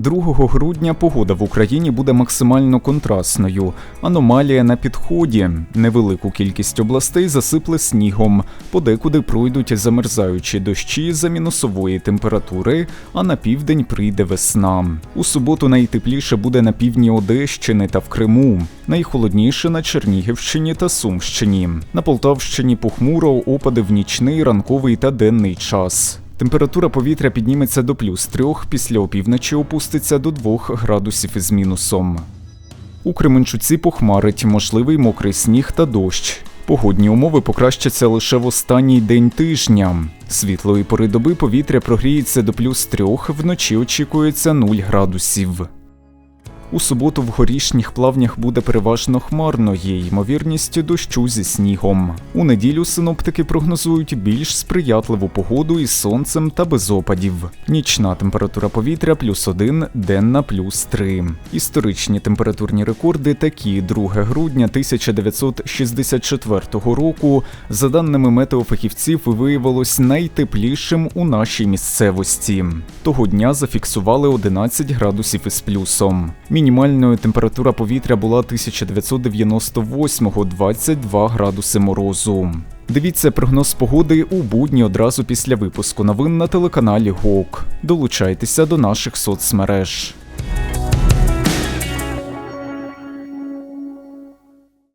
2 грудня погода в Україні буде максимально контрастною. Аномалія на підході. Невелику кількість областей засипле снігом. Подекуди пройдуть замерзаючі дощі за мінусової температури, а на південь прийде весна. У суботу найтепліше буде на півдні Одещини та в Криму. Найхолодніше на Чернігівщині та Сумщині. На Полтавщині похмуро опади в нічний, ранковий та денний час. Температура повітря підніметься до плюс 3, після опівночі опуститься до 2 градусів із мінусом. У Кременчуці похмарить, можливий мокрий сніг та дощ. Погодні умови покращаться лише в останній день тижня. Світлої пори доби повітря прогріється до плюс 3, вночі очікується 0 градусів. У суботу в горішніх плавнях буде переважно хмарно, є ймовірність дощу зі снігом. У неділю синоптики прогнозують більш сприятливу погоду із сонцем та без опадів. Нічна температура повітря плюс 1, денна плюс 3. Історичні температурні рекорди такі 2 грудня 1964 року, за даними метеофахівців, виявилось найтеплішим у нашій місцевості. Того дня зафіксували 11 градусів із плюсом. Мінімальною температура повітря була 1998-го 22 градуси морозу. Дивіться прогноз погоди у будні одразу після випуску новин на телеканалі ГОК. Долучайтеся до наших соцмереж.